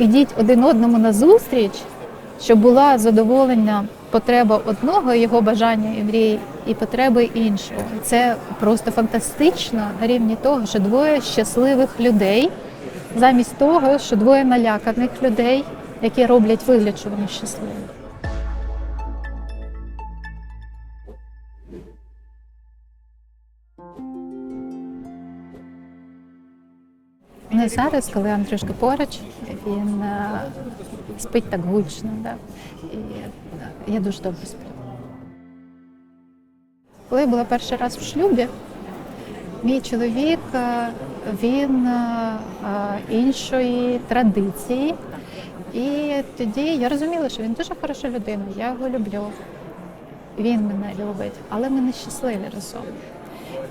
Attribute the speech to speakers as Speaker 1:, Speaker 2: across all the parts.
Speaker 1: Ідіть один одному на зустріч, щоб була задоволена потреба одного, його бажання і мрії, і потреби іншого. Це просто фантастично на рівні того, що двоє щасливих людей, замість того, що двоє наляканих людей, які роблять вигляд, що вони щасливі. Не зараз, коли Андрюшка поруч, він е, спить так гучно, да? і е, я дуже добре сплю. Коли я була перший раз в шлюбі, мій чоловік е, він іншої традиції. І тоді я розуміла, що він дуже хороша людина, я його люблю. Він мене любить, але ми не щасливі разом.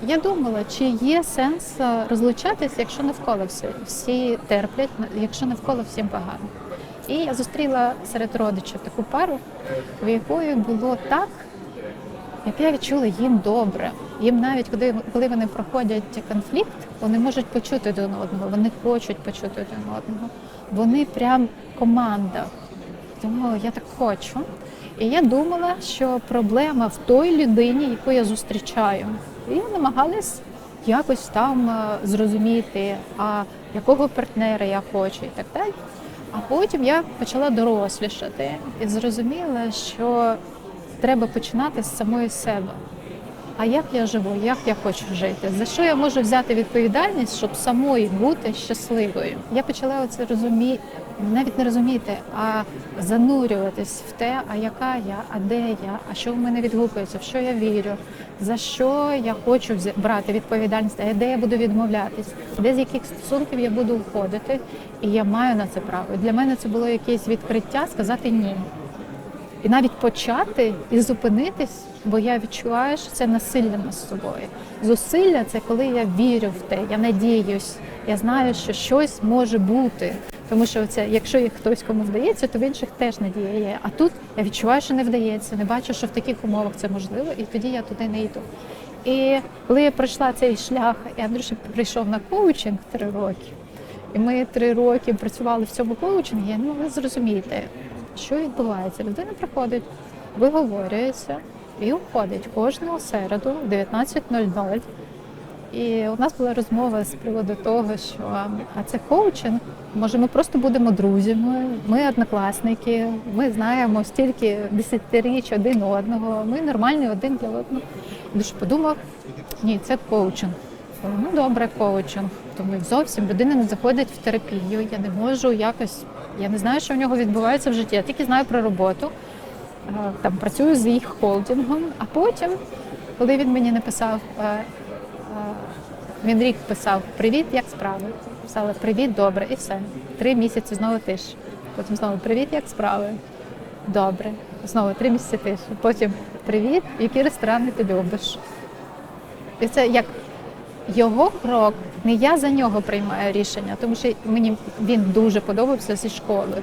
Speaker 1: Я думала, чи є сенс е, розлучатися, якщо навколо всі, всі терплять, якщо навколо всім погано. І я зустріла серед родичів таку пару, в якої було так, як я відчула їм добре. Їм навіть коли, коли вони проходять конфлікт, вони можуть почути один одного, вони хочуть почути один одного. Вони прям команда. Тому я так хочу. І я думала, що проблема в той людині, яку я зустрічаю. І намагалась якось там е, зрозуміти, а якого партнера я хочу і так далі. А потім я почала дорослішати і зрозуміла, що треба починати з самої себе. А як я живу, як я хочу жити? За що я можу взяти відповідальність, щоб самої бути щасливою? Я почала оце розуміти, навіть не розуміти, а занурюватись в те, а яка я, а де я, а що в мене відгукується, в що я вірю, за що я хочу брати відповідальність, а де я буду відмовлятись, де з яких стосунків я буду входити, і я маю на це право. Для мене це було якесь відкриття сказати ні. І навіть почати і зупинитись, бо я відчуваю, що це насилля над собою. Зусилля це коли я вірю в те, я надіюсь, я знаю, що щось може бути. Тому що це, якщо їх хтось кому вдається, то в інших теж надія є. А тут я відчуваю, що не вдається, не бачу, що в таких умовах це можливо, і тоді я туди не йду. І коли я пройшла цей шлях, і Андрюша прийшов на коучинг три роки, і ми три роки працювали в цьому коучингі, ну ви зрозумієте, що відбувається. Людина приходить, виговорюється і уходить кожного середу в 19.00. І у нас була розмова з приводу того, що а це коучинг. Може, ми просто будемо друзями, ми однокласники, ми знаємо стільки десятиріч один одного, ми нормальні один для одного. Дуже подумав, ні, це коучинг. Ну добре, коучинг. Тому зовсім людина не заходить в терапію. Я не можу якось, я не знаю, що в нього відбувається в житті. Я тільки знаю про роботу. Е, Там працюю з їх холдингом, а потім, коли він мені написав, е, е, він рік писав Привіт, як справи? Писала Привіт, добре, і все. Три місяці знову тиш. Потім знову Привіт, як справи? Добре. Знову три місяці тиш. Потім Привіт, які ресторани ти любиш? І це як його крок, не я за нього приймаю рішення, тому що мені він дуже подобався зі школи.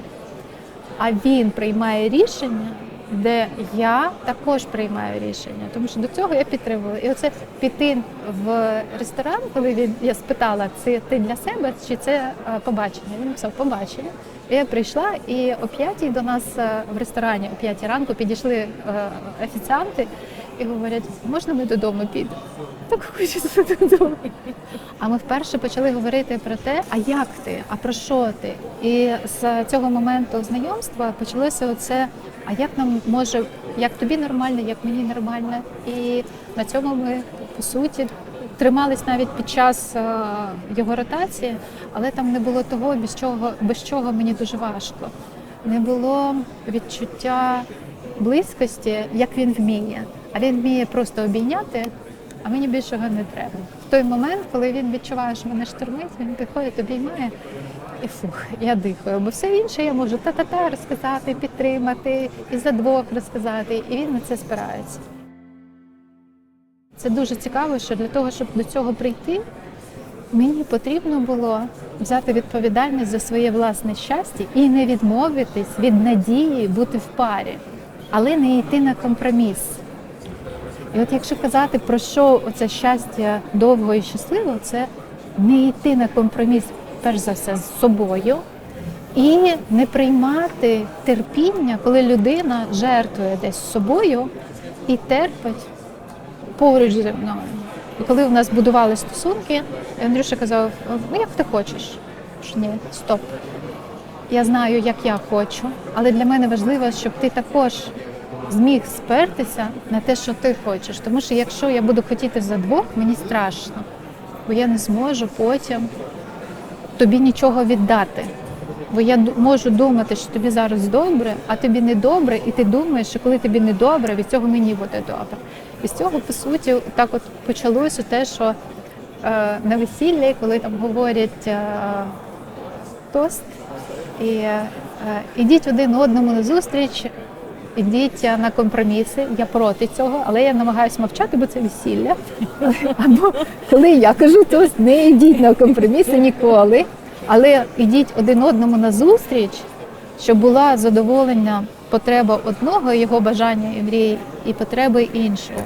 Speaker 1: А він приймає рішення, де я також приймаю рішення. Тому що до цього я підтримувала. І оце піти в ресторан, коли він я спитала, це ти для себе чи це е, побачення? Він написав побачення. Я прийшла, і о п'ятій до нас е, в ресторані, о п'ятій ранку, підійшли е, офіціанти і говорять, можна ми додому підемо? Так хочеться додому. А ми вперше почали говорити про те, а як ти, а про що ти? І з цього моменту знайомства почалося оце, а як нам може, як тобі нормально, як мені нормально. І на цьому ми по суті тримались навіть під час е, його ротації, але там не було того, без чого, без чого мені дуже важко. Не було відчуття близькості, як він вміє. А він вміє просто обійняти, а мені більшого не треба. В той момент, коли він відчуває, що мене штормить, він підходить, обіймає і фух, я дихаю. Бо все інше я можу та-та-та розказати, підтримати, і за двох розказати, і він на це спирається. Це дуже цікаво, що для того, щоб до цього прийти, мені потрібно було взяти відповідальність за своє власне щастя і не відмовитись від надії бути в парі, але не йти на компроміс. І от якщо казати про що оце щастя довго і щасливо, це не йти на компроміс, перш за все, з собою І не приймати терпіння, коли людина жертвує десь собою і терпить поруч зі мною. І коли у нас будували стосунки, Андрюша казав: ну як ти хочеш? Ні, стоп. Я знаю, як я хочу, але для мене важливо, щоб ти також зміг спертися на те, що ти хочеш. Тому що якщо я буду хотіти за двох, мені страшно, бо я не зможу потім тобі нічого віддати. Бо я можу думати, що тобі зараз добре, а тобі не добре, і ти думаєш, що коли тобі не добре, від цього мені буде добре. І з цього, по суті, так от почалося те, що е, на весіллі, коли там говорять е, тост, і е, ідіть один одному на зустріч, ідіть на компроміси. Я проти цього, але я намагаюся мовчати, бо це весілля. Або коли я кажу тост, не йдіть на компроміси ніколи, але ідіть один одному на зустріч, щоб була задоволення потреба одного, його бажання і мрії, і потреби іншого.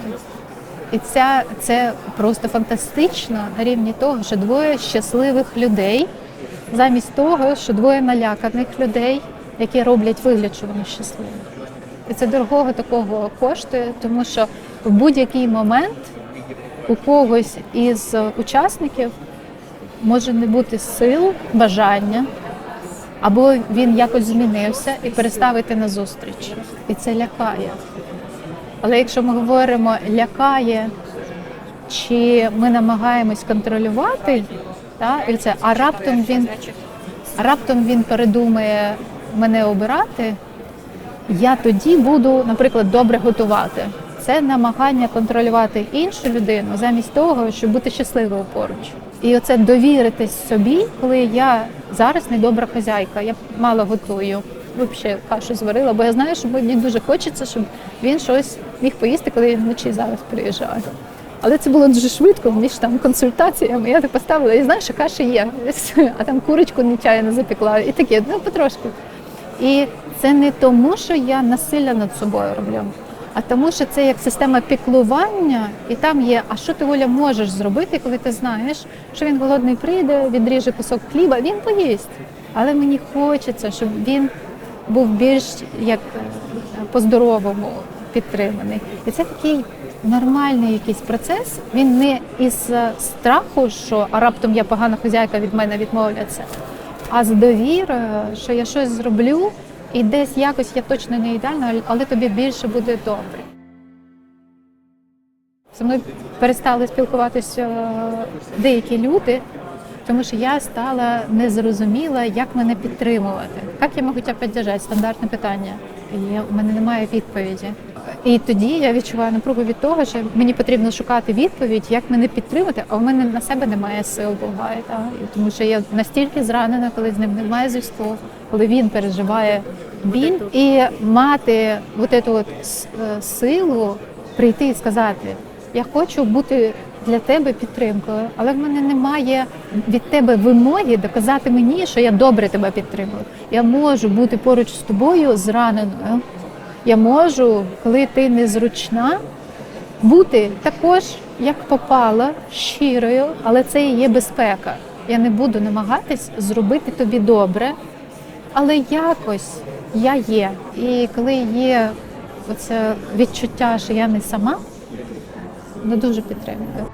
Speaker 1: І ця, це просто фантастично на рівні того, що двоє щасливих людей, замість того, що двоє наляканих людей, які роблять вигляд, що вони щасливі. І це дорогого такого коштує, тому що в будь-який момент у когось із учасників може не бути сил, бажання, або він якось змінився і переставити на зустріч. І це лякає. Але якщо ми говоримо лякає, чи ми намагаємось контролювати, та, і це, а раптом він, а раптом він передумає мене обирати, я тоді буду, наприклад, добре готувати. Це намагання контролювати іншу людину замість того, щоб бути щасливою поруч. І оце довіритись собі, коли я зараз не добра хазяйка, я мало готую. Взагалі кашу зварила, бо я знаю, що мені дуже хочеться, щоб він щось міг поїсти, коли він вночі зараз приїжджає. Але це було дуже швидко, між там консультаціями. Я так поставила, і знаєш, що каша є, а там курочку нечаянно запекла, і таке, ну потрошку. І це не тому, що я насилля над собою роблю, а тому, що це як система піклування, і там є, а що ти Оля можеш зробити, коли ти знаєш, що він голодний прийде, відріже кусок хліба, він поїсть. Але мені хочеться, щоб він був більш як по-здоровому підтриманий. І це такий нормальний якийсь процес. Він не із страху, що а раптом я погана хазяйка від мене відмовляться, а з довірою, що я щось зроблю, і десь якось я точно не ідеальна, але тобі більше буде добре. Зі мною перестали спілкуватися е, деякі люди, тому що я стала незрозуміла, як мене підтримувати. Як я можу тебе підтримати? Стандартне питання. І у мене немає відповіді. І тоді я відчуваю напругу від того, що мені потрібно шукати відповідь, як мене підтримати, а в мене на себе немає сил буває. Та? Тому що я настільки зранена, коли з ним немає зв'язку, коли він переживає біль, і мати от эту от е, силу прийти і сказати: я хочу бути для тебе підтримкою, але в мене немає від тебе вимоги доказати мені, що я добре тебе підтримую. Я можу бути поруч з тобою зраненою. Я можу, коли ти незручна, бути також, як попала, щирою, але це і є безпека. Я не буду намагатись зробити тобі добре, але якось я є. І коли є оце відчуття, що я не сама, не дуже підтримую.